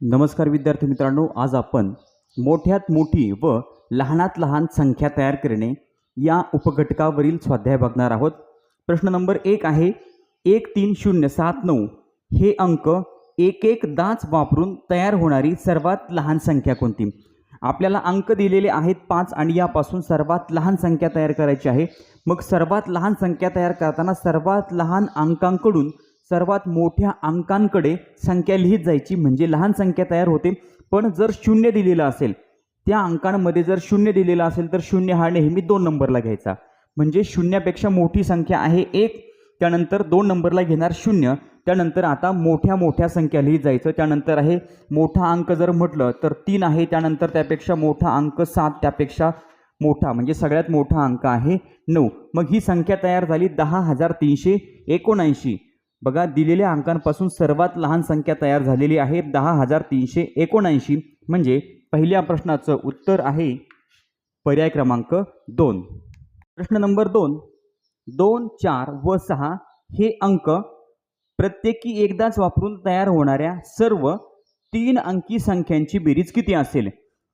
नमस्कार विद्यार्थी मित्रांनो आज आपण मोठ्यात मोठी व लहानात लहान संख्या तयार करणे या उपघटकावरील स्वाध्याय बघणार आहोत. प्रश्न नंबर एक आहे एक तीन शून्य सात नऊ हे अंक एक एक दाच वापरून तयार होणारी सर्वात लहान संख्या कोणती? आपल्याला अंक दिलेले आहेत पाच आणि यापासून सर्वात लहान संख्या तयार करायची आहे. मग सर्वात लहान संख्या तयार करताना सर्वात लहान अंकांकडून सर्वात मोठ्या अंकांकडे संख्या लिहित जायची म्हणजे लहान संख्या तयार होते पण जर शून्य दिलेलं असेल त्या अंकांमध्ये जर शून्य दिलेलं असेल तर शून्य हा नेहमी दोन नंबरला घ्यायचा. म्हणजे शून्यापेक्षा मोठी संख्या आहे एक त्यानंतर दोन नंबरला घेणार शून्य त्यानंतर आता मोठ्या मोठ्या संख्या लिहित जायचं. त्यानंतर आहे मोठा अंक जर म्हटलं तर तीन आहे त्यानंतर त्यापेक्षा मोठा अंक सात त्यापेक्षा मोठा म्हणजे सगळ्यात मोठा अंक आहे नऊ. मग ही संख्या तयार झाली दहा हजार तीनशे एकोणऐंशी. बघा दिलेल्या अंकांपासून सर्वात लहान संख्या तयार झालेली आहे दहा हजार तीनशे एकोणऐंशी. म्हणजे पहिल्या प्रश्नाचं उत्तर आहे पर्याय क्रमांक दोन. प्रश्न नंबर दोन. दोन चार व सहा हे अंक प्रत्येकी एकदाच वापरून तयार होणाऱ्या सर्व तीन अंकी संख्यांची बेरीज किती असेल?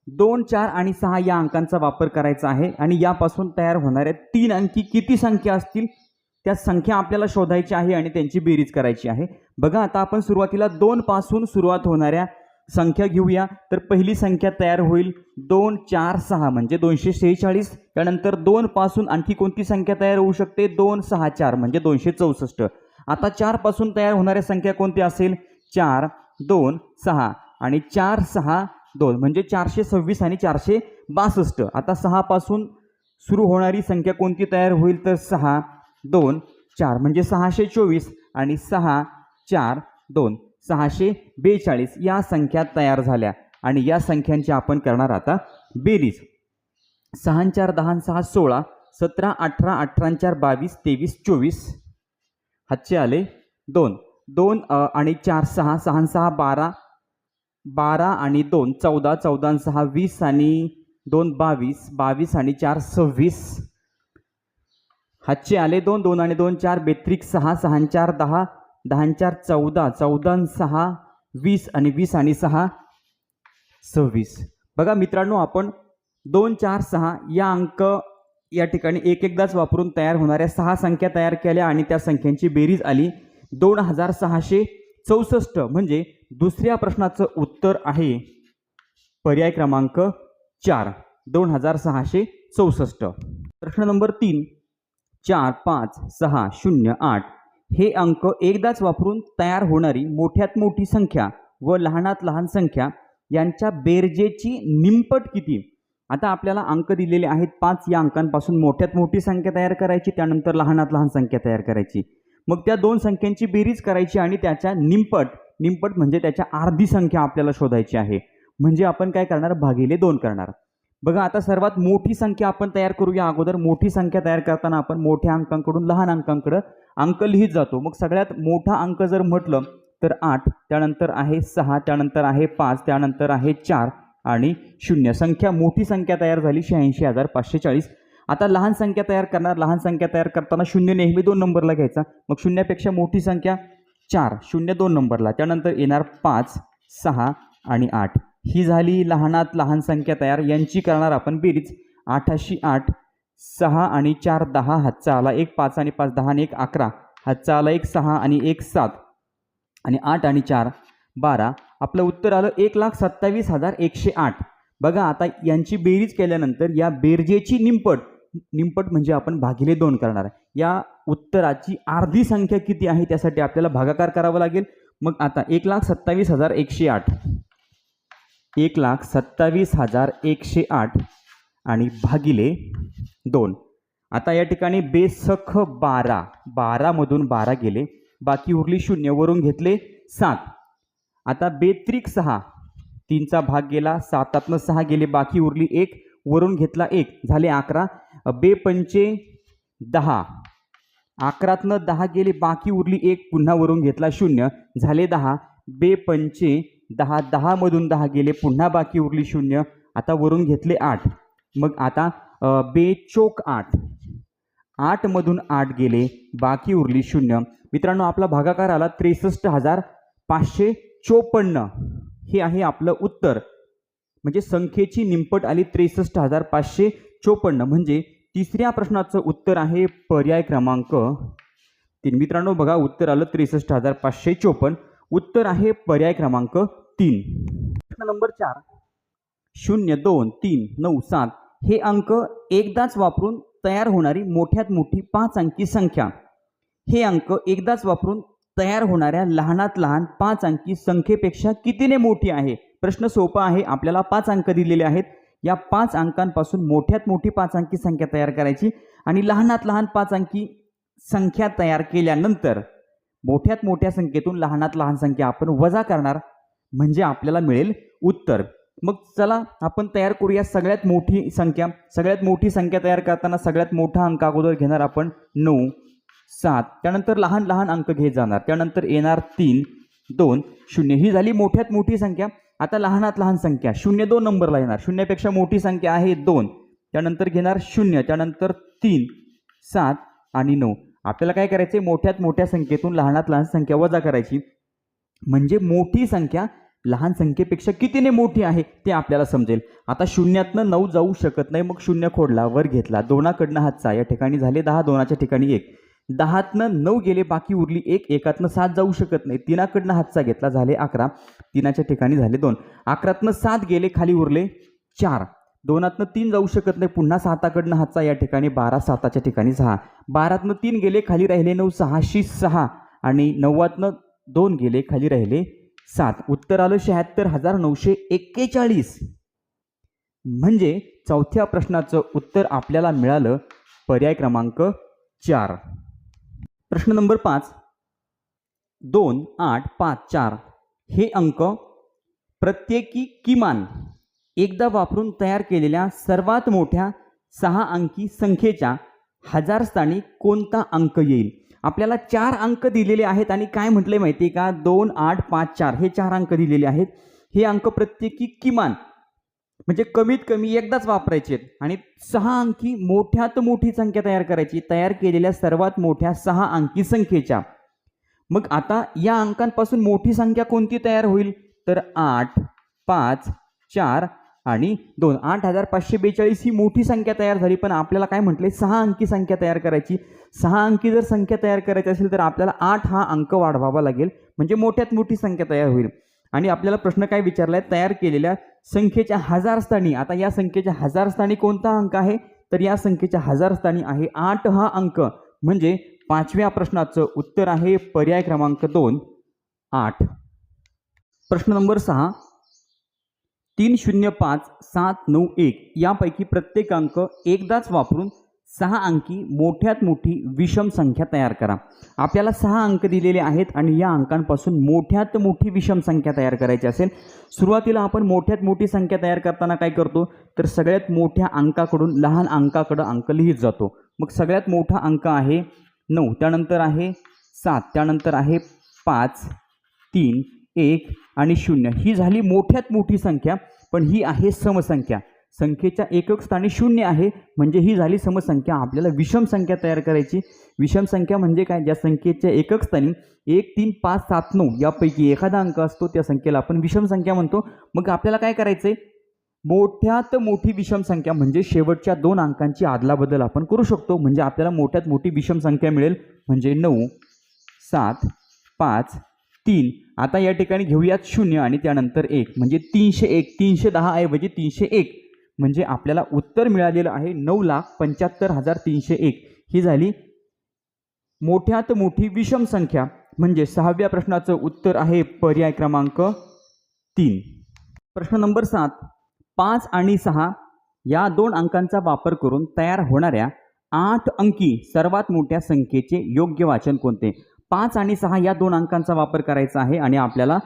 दोन चार आणि सहा या अंकांचा वापर करायचा आहे आणि यापासून तयार होणाऱ्या तीन अंकी किती संख्या असतील? त्या संख्या आपल्याला शोधायची आहे आणि त्यांची बेरीज करायची आहे. बघा आता आपण सुरुवातीला दोनपासून सुरुवात होणाऱ्या संख्या घेऊया. तर पहिली संख्या तयार होईल दोन चार सहा म्हणजे दोनशे शेहेचाळीस. त्यानंतर दोनपासून आणखी कोणती संख्या तयार होऊ शकते? दोन सहा चार म्हणजे दोनशे चौसष्ट. आता चारपासून तयार होणाऱ्या संख्या कोणती असेल? चार दोन सहा आणि चार सहा दोन म्हणजे चारशे सव्वीस आणि चारशे बासष्ट. आता सहापासून सुरू होणारी संख्या कोणती तयार होईल? तर सहा दोन चार म्हणजे सहाशे चोवीस आणि सहा चार दोन सहाशे बेचाळीस या संख्या तयार झाल्या. आणि या संख्यांची आपण करणार आता बेरीज. सहा चार दहा सहा सोळा सतरा अठरा अठरा चार बावीस तेवीस चोवीस. हातचे आले दोन. दोन आणि चार सहा सहा सहा बारा बारा आणि दोन चौदा चौदा सहा वीस आणि दोन बावीस बावीस आणि चार सव्वीस. हातचे आले दोन दोन आणि दोन चार बेत्रिक सहा सहा चार दहा दहा चार चौदा चौदा सहा वीस आणि वीस आणि सहा सव्वीस. बघा मित्रांनो आपण दोन चार सहा या अंक या ठिकाणी एक एकदाच वापरून तयार होणाऱ्या सहा संख्या तयार केल्या आणि त्या संख्यांची बेरीज आली. दोन हजार सहाशे चौसष्ट म्हणजे दुसऱ्या प्रश्नाचं उत्तर आहे पर्याय क्रमांक चार. दोन हजार सहाशे चौसष्ट. प्रश्न नंबर तीन. चार पाच सहा शून्य आठ. हे अंक एकदाच वापरून तयार होणारी मोठ्यात मोठी संख्या व लहानात लहान संख्या यांच्या बेरजेची निमपट किती? आता आपल्याला अंक दिलेले आहेत पाच. या अंकांपासून मोठ्यात मोठी संख्या तयार करायची त्यानंतर लहानात लहान संख्या तयार करायची. मग त्या दोन संख्यांची बेरीज करायची आणि त्याच्या निमपट निमपट म्हणजे त्याच्या अर्धी संख्या आपल्याला शोधायची आहे. म्हणजे आपण काय करणार? भागिले दोन करणार. बघा आता सर्वात मोठी संख्या आपण तयार करूया अगोदर. मोठी संख्या तयार करताना आपण मोठ्या अंकांकडून लहान अंकांकडं अंक लिहित जातो. मग सगळ्यात मोठा अंक जर म्हटलं तर आठ त्यानंतर आहे सहा त्यानंतर आहे पाच त्यानंतर आहे चार आणि शून्य. संख्या मोठी संख्या तयार झाली शहाऐंशी हजार पाचशे चाळीस. आता लहान संख्या तयार करणार. लहान संख्या तयार करताना शून्य नेहमी दोन नंबरला घ्यायचा. मग शून्यापेक्षा मोठी संख्या चार शून्य दोन नंबरला. त्यानंतर येणार पाच सहा आणि आठ. ही झाली लहानात लहान संख्या तयार. यांची करणार आपण बेरीज. आठाशी आठ सहा आणि चार दहा. हातचा आला एक पाच आणि पाच दहा आणि एक अकरा. हातचा आला एक सहा आणि एक सात. आणि आठ आणि चार बारा. आपलं उत्तर आलं एक लाख सत्तावीस हजार एकशे आठ. बघा आता यांची बेरीज केल्यानंतर या बेरजेची निंपट निंपट म्हणजे आपण भागिले दोन करणार आहे. या उत्तराची अर्धी संख्या किती आहे त्यासाठी आपल्याला भागाकार करावा लागेल. मग आता एक लाख सत्तावीस हजार एकशे आठ. एक लाख सत्तावीस हजार एकशे आठ आणि भागिले दोन. आता या ठिकाणी बेसख बारा बारामधून बारा गेले. बाकी उरली शून्य वरून घेतले सात. आता बेत्रिक सहा तीनचा भाग गेला सातातनं सहा गेले बाकी उरली एक वरून घेतला एक. झाले अकरा. बेपंचे दहा. अकरातनं दहा गेले बाकी उरली एक पुन्हा वरून घेतला शून्य. झाले दहा. बे पंचे दहा दहामधून दहा गेले पुन्हा बाकी उरली शून्य. आता वरून घेतले आठ. मग आता बेचोक आठ. आठमधून आठ गेले बाकी उरली शून्य. मित्रांनो आपला भागाकार आला त्रेसष्ट हजार पाचशे चोपन्न. हे आहे आपलं उत्तर. म्हणजे संख्येची निंपट आली त्रेसष्ट हजार पाचशे चोपन्न. म्हणजे तिसऱ्या प्रश्नाचं उत्तर आहे पर्याय क्रमांक तीन. मित्रांनो बघा उत्तर आलं त्रेसष्ट हजार पाचशे चोपन्न. उत्तर आहे पर्याय क्रमांक तीन. प्रश्न नंबर चार. शून्य दोन तीन नऊ सात हे अंक एकदाच वापरून तयार होणारी मोठ्यात मोठी पाच अंकी संख्या. हे अंक एकदाच वापरून तयार होणाऱ्या लहानात लहान पाच अंकी संख्येपेक्षा कितीने मोठी आहे? प्रश्न सोपा आहे. आपल्याला पाच अंक दिलेले आहेत. या पाच अंकांपासून मोठ्यात मोठी पाच अंकी संख्या तयार करायची आणि लहानात लहान पाच अंकी संख्या तयार केल्यानंतर मोठ्यात मोठ्या संख्येतून लहानात लहान संख्या आपण वजा करणार. म्हणजे आपल्याला मिळेल उत्तर. मग चला आपण तयार करूया सगळ्यात मोठी संख्या. सगळ्यात मोठी संख्या तयार करताना सगळ्यात मोठा अंक अगोदर घेणार आपण नऊ सात. त्यानंतर लहान लहान अंक घेत जाणार. त्यानंतर येणार तीन दोन शून्य. ही झाली मोठ्यात मोठी संख्या. आता लहानात लहान संख्या. शून्य दोन नंबरला येणार. शून्यपेक्षा मोठी संख्या आहे दोन. त्यानंतर घेणार शून्य. त्यानंतर तीन सात आणि नऊ. आपल्याला काय करायचे मोठ्यात मोठ्या संख्येतून लहानात लहान संख्या वजा करायची. म्हणजे मोठी संख्या लहान संख्येपेक्षा कितीने मोठी आहे ते आपल्याला समजेल. आता शून्यातनं नऊ जाऊ शकत नाही मग शून्य खोडला वर घेतला. दोनाकडनं हातचा या ठिकाणी झाले दहा दोनाच्या ठिकाणी एक. दहातनं नऊ गेले बाकी उरली एक एकातनं सात जाऊ शकत नाही. तिनाकडनं हातचा घेतला झाले अकरा. तिनाच्या ठिकाणी झाले दोन. अकरातनं सात गेले खाली उरले चार. दोनातनं तीन जाऊ शकत नाही पुन्हा साताकडनं हातचा या ठिकाणी बारा साताच्या ठिकाणी सहा. बारातनं तीन गेले खाली राहिले नऊ सहाशे सहा. आणि नव्वातनं दोन गेले खाली राहिले सात. उत्तर आलं शहात्तर हजार नऊशे एक्केचाळीस. म्हणजे चौथ्या प्रश्नाचं उत्तर आपल्याला मिळालं पर्याय क्रमांक चार. प्रश्न नंबर पाच. दोन आठ पाच चार हे अंक प्रत्येकी किमान एकदा वापरून तयार केलेल्या सर्वात मोठ्या सहा अंकी संख्येच्या हजार स्थानी कोणता अंक येईल? आपल्याला चार अंक दिलेले आहेत आणि काय म्हटले माहिती आहे का? दोन आठ पाच चार. हे चार अंक दिलेले आहेत. हे अंक प्रत्येकी किमान म्हणजे कमीत कमी एकदाच वापरायचे आहेत. आणि सहा अंकी मोठ्यात मोठी संख्या तयार करायची. तयार केलेल्या सर्वात मोठ्या सहा अंकी संख्येच्या. मग आता या अंकांपासून मोठी संख्या कोणती तयार होईल? तर आठ पाच चार आणि दोन आठ हजार पाचशे बेचाळीस ही मोठी संख्या तयार झाली पण आपल्याला काय म्हटले? सहा अंकी संख्या तयार करायची. सहा अंकी जर संख्या तयार करायची असेल तर आपल्याला आठ हा अंक वाढवावा लागेल म्हणजे मोठ्यात मोठी संख्या तयार होईल. आणि आपल्याला प्रश्न काय विचारलाय? तयार केलेल्या संख्येच्या हजार स्थानी आता या संख्येच्या हजार स्थानी कोणता अंक आहे? तर या संख्येच्या हजार स्थानी आहे आठ हा अंक. म्हणजे पाचव्या प्रश्नाचं उत्तर आहे पर्याय क्रमांक दोन आठ. प्रश्न नंबर सहा तीन शून्य पाच सात नऊ एक यापैकी प्रत्येक अंक एकदाच वापरून सहा अंकी मोठ्यात मोठी विषम संख्या तयार करा. आपल्याला सहा अंक दिलेले आहेत आणि या अंकांपासून मोठ्यात मोठी विषम संख्या तयार करायची असेल. सुरुवातीला आपण मोठ्यात मोठी संख्या तयार करताना काय करतो? तर सगळ्यात मोठ्या अंकाकडून लहान अंकाकडं अंक लिहित जातो. मग सगळ्यात मोठा अंक आहे नऊ त्यानंतर आहे सात त्यानंतर आहे पाच तीन एक आणि शून्य. ही झाली मोठ्यात मोठी संख्या पण ही आहे समसंख्या. संख्येच्या एकक स्थानी शून्य आहे म्हणजे ही झाली समसंख्या. आपल्याला विषम संख्या तयार करायची. विषम संख्या म्हणजे काय? ज्या संख्येच्या एकक स्थानी एक तीन पाच सात नऊ यापैकी एखादा अंक असतो त्या संख्येला आपण विषम संख्या म्हणतो. मग आपल्याला काय करायचं आहे मोठ्यात मोठी विषम संख्या म्हणजे शेवटच्या दोन अंकांची आदलाबदल आपण करू शकतो. म्हणजे आपल्याला मोठ्यात मोठी विषम संख्या मिळेल म्हणजे नऊ सात पाच तीन. आता या ठिकाणी घेऊयात शून्य आणि त्यानंतर एक. म्हणजे तीनशे एक. तीनशे दहा ऐवजी तीनशे एक. म्हणजे आपल्याला उत्तर मिळालेलं आहे नऊ लाख पंच्याहत्तर हजार तीनशे एक. ही झाली मोठ्यात मोठी विषम संख्या. म्हणजे सहाव्या प्रश्नाचं उत्तर आहे पर्याय क्रमांक तीन. प्रश्न नंबर सात. पाच आणि सहा या दोन अंकांचा वापर करून तयार होणाऱ्या आठ अंकी सर्वात मोठ्या संख्येचे योग्य वाचन कोणते? पाच आणि सहा या दोन अंकांचा वापर करायचा आहे आणि आपल्याला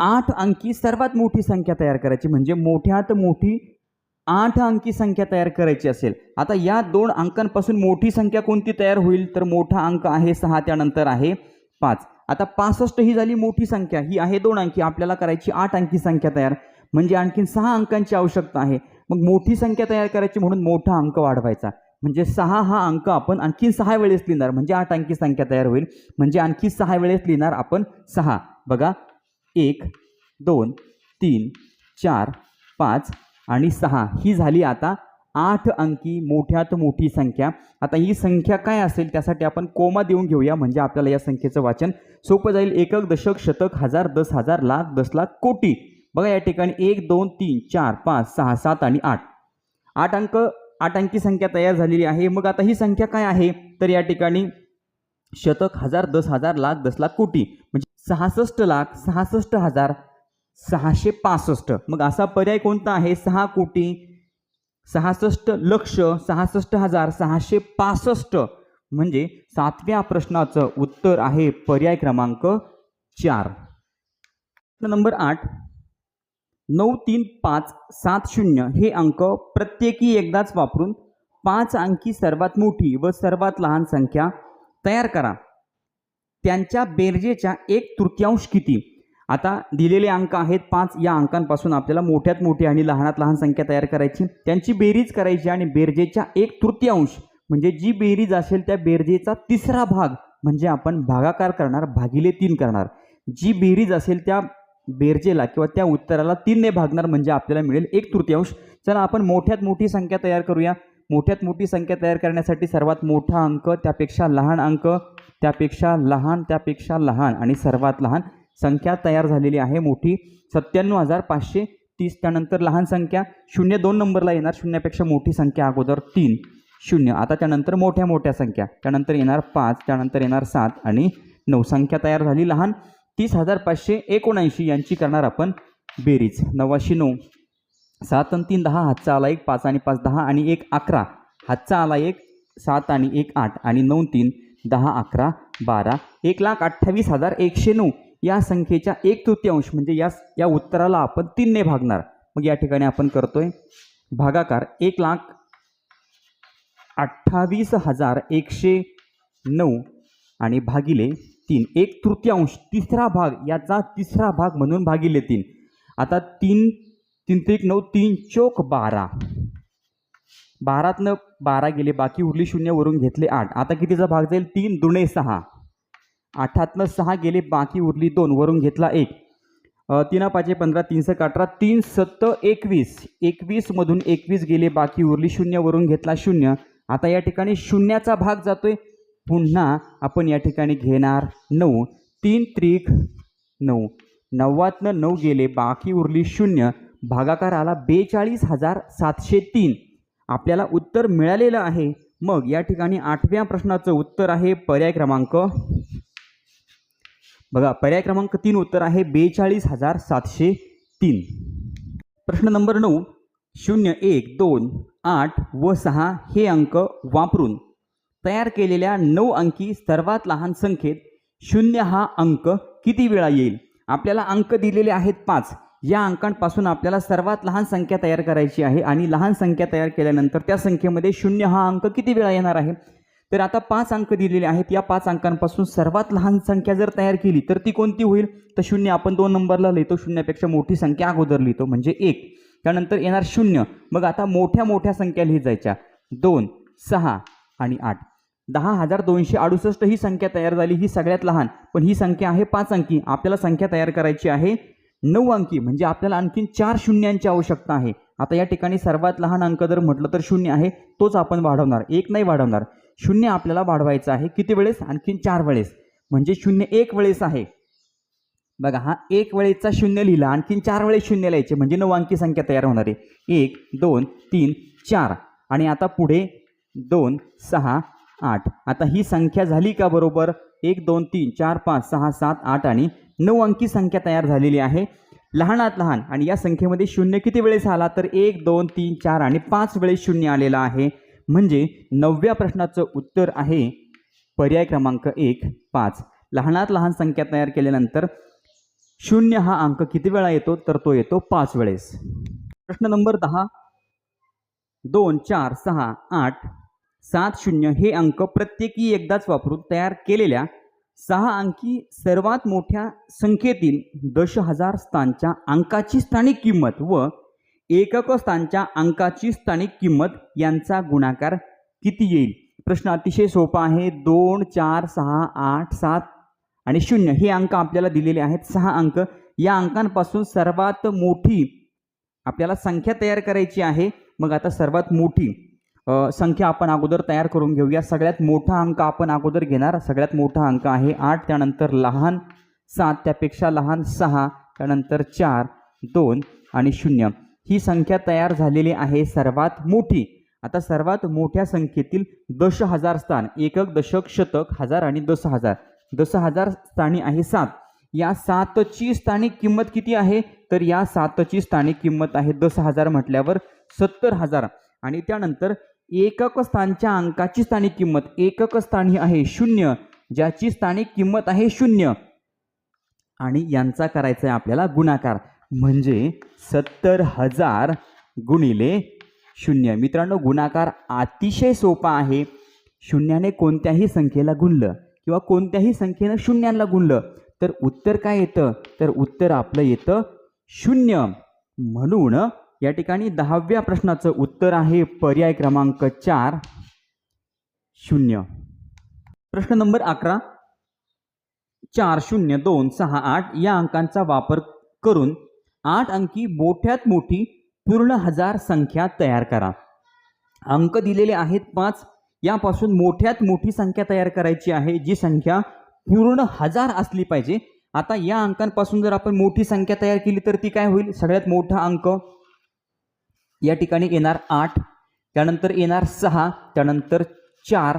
आठ अंकी सर्वात मोठी संख्या तयार करायची. म्हणजे मोठ्यात मोठी आठ अंकी संख्या तयार करायची असेल. आता या दोन अंकांपासून मोठी संख्या कोणती तयार होईल? तर मोठा अंक आहे सहा त्यानंतर आहे पाच. आता पासष्ट ही झाली मोठी संख्या. ही आहे दोन अंकी. आपल्याला करायची आठ अंकी संख्या तयार. म्हणजे आणखीन सहा अंकांची आवश्यकता आहे. मग मोठी संख्या तयार करायची म्हणून मोठा अंक वाढवायचा. म्हणजे सहा हा अंक आपण आणखी सहा वेळेस लिहिणार. म्हणजे आठ अंकी संख्या तयार होईल. म्हणजे आणखी सहा वेळेस लिहिणार आपण सहा. बघा. एक दोन तीन चार पाच आणि सहा. ही झाली आता आठ अंकी मोठ्यात मोठी संख्या. आता ही संख्या काय असेल त्यासाठी आपण कोमा देऊन घेऊया. म्हणजे आपल्याला या संख्येचं वाचन सोपं जाईल. एकक दशक शतक हजार दस हजार लाख दस लाख कोटी. बघा या ठिकाणी एक दोन तीन चार पाच सहा सात आणि आठ. आठ अंक आठ अंकी संख्या तयार झालेली आहे. मग आता ही संख्या काय आहे? तर या ठिकाणी शतक हजार दस हजार लाख दस लाख कोटी. म्हणजे सहासष्ट लाख सहासष्ट हजार सहाशे पासष्ट. मग असा पर्याय कोणता आहे? सहा कोटी सहासष्ट लक्ष सहासष्ट हजार सहाशे पासष्ट. म्हणजे सातव्या प्रश्नाचं उत्तर आहे पर्याय क्रमांक चार. नंबर आठ. नऊ तीन पाच सात शून्य हे अंक प्रत्येकी एकदाच वापरून पाच अंकी सर्वात मोठी व सर्वात लहान संख्या तयार करा. त्यांच्या बेरजेच्या एक तृतीयांश किती? आता दिलेले अंक आहेत पाच. या अंकांपासून आपल्याला मोठ्यात मोठी आणि लहानात लहान संख्या तयार करायची. त्यांची बेरीज करायची आणि बेरजेच्या एक तृतीयांश म्हणजे जी बेरीज असेल त्या बेरजेचा तिसरा भाग म्हणजे आपण भागाकार करणार भागिले तीन करणार. जी बेरीज असेल त्या बेरजेला किंवा त्या उत्तराला तीनने भागणार म्हणजे आपल्याला मिळेल एक तृतीयांश. चला आपण मोठ्यात मोठी संख्या तयार करूया. मोठ्यात मोठी संख्या तयार करण्यासाठी सर्वात मोठा अंक त्यापेक्षा लहान अंक त्यापेक्षा लहान त्यापेक्षा लहान आणि सर्वात लहान संख्या तयार झालेली आहे मोठी. सत्त्याण्णव हजार पाचशे तीस त्यानंतर लहान संख्या. शून्य दोन नंबरला येणार शून्यापेक्षा मोठी संख्या अगोदर तीन. शून्य. आता त्यानंतर मोठ्या मोठ्या संख्या. त्यानंतर येणार पाच त्यानंतर येणार सात आणि नऊ संख्या तयार झाली लहान. तीस हजार पाचशे एकोणऐंशी यांची करणार आपण बेरीज. नवाशे नऊ. सात आणि तीन दहा हातचा आला एक पाच आणि पाच दहा आणि एक अकरा. हातचा आला एक सात आणि एक आठ आणि नऊ तीन दहा अकरा बारा एक लाख अठ्ठावीस हजार एकशे नऊ. या संख्येच्या एक तृतीयांश म्हणजे या या उत्तराला आपण तीनने भागणार. मग या ठिकाणी आपण करतोय भागाकार एक लाख अठ्ठावीस हजार एकशे नऊ आणि भागिले तीन. एक तृतीयांश तिसरा भाग याचा तिसरा भाग म्हणून भागिले तीन. आता तीन तीन त्रिक नऊ तीन चोक बारा. बारातनं बारा गेले बाकी उरली शून्यवरून घेतले आठ. आता कितीचा भाग जाईल? तीन दुणे सहा. आठातनं सहा गेले बाकी उरली दोन वरून घेतला एक. तीन पाचशे पंधरा तीनशे अठरा तीन सत्त एकवीस. एकवीसमधून एकवीस गेले बाकी उरली शून्यवरून घेतला शून्य. आता या ठिकाणी शून्याचा भाग जातोय. पुन्हा आपण या ठिकाणी घेणार नऊ. तीन त्रिक नऊ. नव्वातनं नऊ गेले बाकी उरली शून्य. भागाकार आला बेचाळीस हजार सातशे तीन. आपल्याला उत्तर मिळालेलं आहे. मग या ठिकाणी आठव्या प्रश्नाचं उत्तर आहे पर्याय क्रमांक. बघा पर्याय क्रमांक तीन उत्तर आहे बेचाळीस हजार सातशे तीन. प्रश्न नंबर नऊ. शून्य एक दोन आठ व सहा हे अंक वापरून तयार केलेल्या नऊ अंकी सर्वात लहान संख्येत शून्य हा अंक किती वेळा येईल? आपल्याला अंक दिलेले आहेत पाच. या अंकांपासून आपल्याला सर्वात लहान संख्या तयार करायची आहे आणि लहान संख्या तयार केल्यानंतर त्या संख्येमध्ये शून्य हा अंक किती वेळा येणार आहे? तर आता पाच अंक दिलेले आहेत. या पाच अंकांपासून सर्वात लहान संख्या जर तयार केली तर ती कोणती होईल? तर शून्य. आपण दोन नंबरला लिहितो. शून्यापेक्षा मोठी संख्या अगोदर लिहितो. म्हणजे एक. त्यानंतर येणार शून्य. मग आता मोठ्या मोठ्या संख्या लिहित जायच्या. दोन सहा आणि आठ. दहा हजार दोनशे अडुसष्ट ही संख्या तयार झाली ही सगळ्यात लहान. पण ही संख्या आहे पाच अंकी. आपल्याला संख्या तयार करायची आहे नऊ अंकी. म्हणजे आपल्याला आणखीन चार शून्यांची आवश्यकता आहे. आता या ठिकाणी सर्वात लहान अंक जर म्हटलं तर शून्य आहे तोच आपण वाढवणार. एक नाही वाढवणार. शून्य आपल्याला वाढवायचं आहे किती वेळेस? आणखीन चार वेळेस. म्हणजे शून्य एक वेळेस आहे. बघा हा एक वेळेचा शून्य लिहिला आणखीन चार वेळेस शून्य लिहायचे. म्हणजे नऊ अंकी संख्या तयार होणार आहे. एक दोन तीन चार. आणि आता पुढे दोन सहा आठ. आता ही संख्या झाली का बरोबर? एक दोन तीन चार पाच सहा सात आठ आणि नऊ अंकी संख्या तयार झालेली आहे. लहानात लहान आणि या संख्येमध्ये शून्य किती वेळेस आला? तर एक दोन तीन चार आणि पाच वेळेस शून्य आलेला आहे. म्हणजे नवव्या प्रश्नाचं उत्तर आहे पर्याय क्रमांक एक पाच. लहानात लहान संख्या तयार केल्यानंतर शून्य हा अंक किती वेळा येतो? तर तो येतो पाच वेळेस. प्रश्न नंबर दहा. दोन चार सहा आठ सात शून्य हे अंक प्रत्येकी एकदाच वापरून तयार केलेल्या सहा अंकी सर्वात मोठ्या संख्येतील दश हजार स्थानच्या अंकाची स्थानिक किंमत व एकक स्थानच्या अंकाची स्थानिक किंमत यांचा गुणाकार किती येईल? प्रश्न अतिशय सोपा आहे. दोन चार सहा आठ सात आणि शून्य हे अंक आपल्याला दिलेले आहेत. सहा अंक. या अंकांपासून सर्वात मोठी आपल्याला संख्या तयार करायची आहे. मग आता सर्वात मोठी संख्या आपण अगोदर तयार करून घेऊया. सगळ्यात मोठा अंक आपण अगोदर घेणार. सगळ्यात मोठा अंक आहे आठ त्यानंतर लहान सात त्यापेक्षा लहान सहा त्यानंतर चार दोन आणि शून्य. ही संख्या तयार झालेली आहे सर्वात मोठी. आता सर्वात मोठ्या संख्येतील दश हजार स्थान. एकक दशक शतक हजार आणि दस हजार. दस हजार स्थानी आहे सात. या सातची स्थानिक किंमत किती आहे? तर या सातची स्थानिक किंमत आहे दस हजार म्हटल्यावर सत्तर हजार. आणि त्यानंतर एकक स्थानच्या अंकाची स्थानिक किंमत. एकक स्थान ही आहे शून्य ज्याची स्थानिक किंमत आहे शून्य. आणि यांचा करायचा आहे आपल्याला गुणाकार. म्हणजे सत्तर हजार गुणिले शून्य. मित्रांनो गुणाकार अतिशय सोपा आहे. शून्याने कोणत्याही संख्येला गुणलं किंवा कोणत्याही संख्येनं शून्याला गुणलं तर उत्तर काय येतं? तर उत्तर आपलं येतं शून्य. म्हणून या ठिकाणी दहाव्या प्रश्नाचं उत्तर आहे पर्याय क्रमांक चार. शून्य. प्रश्न नंबर अकरा. चार शून्य दोन सहा आठ या अंकांचा वापर करून आठ अंकी मोठ्यात मोठी पूर्ण हजार संख्या तयार करा. अंक दिलेले आहेत पाच. यापासून मोठ्यात मोठी संख्या तयार करायची आहे जी संख्या पूर्ण हजार असली पाहिजे. आता या अंकांपासून जर आपण मोठी संख्या तयार केली तर ती काय होईल? सगळ्यात मोठा अंक या ठिकाणी येणार आठ त्यानंतर येणार सहा त्यानंतर चार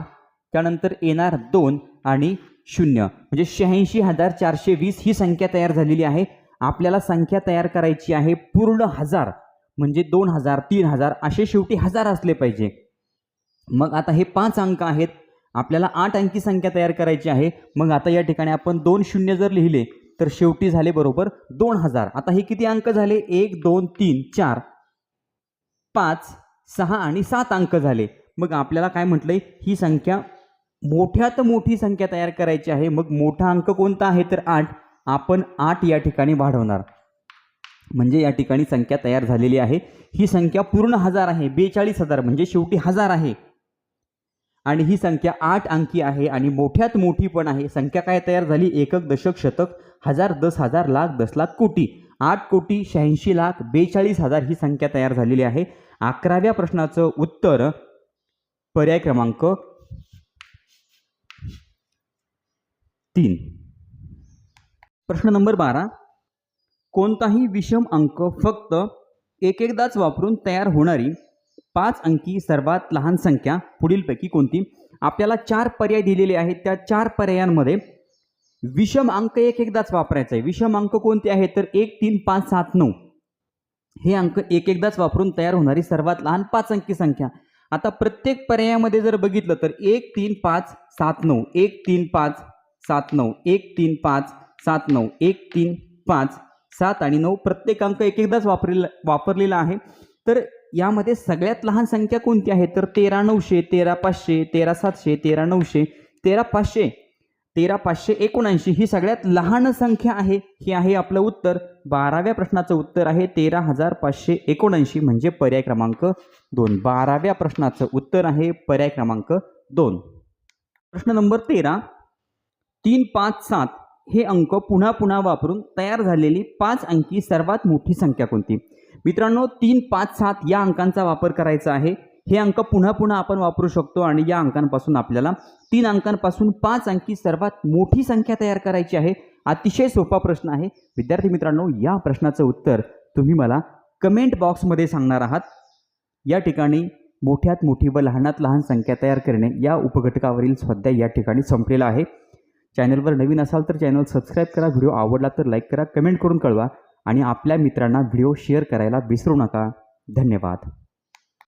त्यानंतर येणार दोन आणि शून्य. म्हणजे शहाऐंशी हजार चारशे वीस ही संख्या तयार झालेली आहे. आपल्याला संख्या तयार करायची आहे पूर्ण हजार म्हणजे दोन हजार तीन हजार असे शेवटी हजार असले पाहिजे. मग आता हे पाच अंक आहेत. आपल्याला आठ अंकी संख्या तयार करायची आहे. मग आता या ठिकाणी आपण दोन शून्य जर लिहिले तर शेवटी झाले बरोबर दोन हजार. आता हे किती अंक झाले? एक दोन तीन चार. पाच सहा आणि सात अंक झाले. मग आपल्याला काय म्हटलंय? ही संख्या मोठ्यात मोठी संख्या तयार करायची आहे. मग मोठा अंक कोणता आहे? तर आठ. आपण आठ या ठिकाणी वाढवणार. म्हणजे या ठिकाणी संख्या तयार झालेली आहे. ही संख्या पूर्ण हजार आहे. बेचाळीस हजार म्हणजे शेवटी हजार आहे. आणि ही संख्या आठ अंकी आहे आणि मोठ्यात मोठी पण आहे. संख्या काय तयार झाली? एकक दशक शतक हजार दस हजार लाख दस लाख कोटी. आठ कोटी शहाऐंशी लाख बेचाळीस हजार ही संख्या तयार झालेली आहे. अकराव्या प्रश्नाचं उत्तर पर्याय क्रमांक तीन. प्रश्न नंबर बारा. कोणताही विषम अंक फक्त एक एकदाच वापरून तयार होणारी पाच अंकी सर्वात लहान संख्या पुढीलपैकी कोणती? आपल्याला चार पर्याय दिलेले आहेत. त्या चार पर्यायांमध्ये विषम अंक एक एकदाच वापरायचा आहे. विषम अंक कोणते आहेत? तर एक तीन पाच सात नऊ. हे अंक एक एकदाच वापरून तयार होणारी सर्वात लहान पाच अंकी संख्या. आता प्रत्येक पर्यायामध्ये जर बघितलं तर एक तीन पाच सात नऊ. एक तीन पाच सात नऊ. एक तीन पाच सात नऊ. एक तीन पाच सात आणि नऊ प्रत्येक अंक एक एकदाच वापरलेला वापरलेला आहे. तर यामध्ये सगळ्यात लहान संख्या कोणती आहे? तर तेरा नऊशे तेरा पाचशे तेरा सातशे तेरा नऊशे तेरा पाचशे. तेरा पाचशे एकोणऐंशी ही सगळ्यात लहान संख्या आहे. ही आहे आपलं उत्तर. बाराव्या प्रश्नाचं उत्तर आहे तेरा हजार पाचशे एकोणऐंशी म्हणजे पर्याय क्रमांक दोन. बाराव्या प्रश्नाचं उत्तर आहे पर्याय क्रमांक दोन. प्रश्न नंबर तेरा. तीन पाच सात हे अंक पुन्हा पुन्हा वापरून तयार झालेली पाच अंकी सर्वात मोठी संख्या कोणती? मित्रांनो तीन पाच सात या अंकांचा वापर करायचा आहे. हे अंक पुन्हा पुन्हा आपण वापरू शकतो आणि या अंकांपासून आपल्याला तीन अंकांपासून पाच अंकी सर्वात मोठी संख्या तयार करायची आहे. अतिशय सोपा प्रश्न आहे. विद्यार्थी मित्रांनो या प्रश्नाचं उत्तर तुम्ही मला कमेंट बॉक्समध्ये सांगणार आहात. या ठिकाणी मोठ्यात मोठी व लहानात लहान संख्या तयार करणे या उपघटकावरील स्वाध्याय या ठिकाणी संपलेला आहे. चॅनलवर नवीन असाल तर चॅनल सबस्क्राईब करा. व्हिडिओ आवडला तर लाईक करा कमेंट करून कळवा आणि आपल्या मित्रांना व्हिडिओ शेअर करायला विसरू नका. धन्यवाद.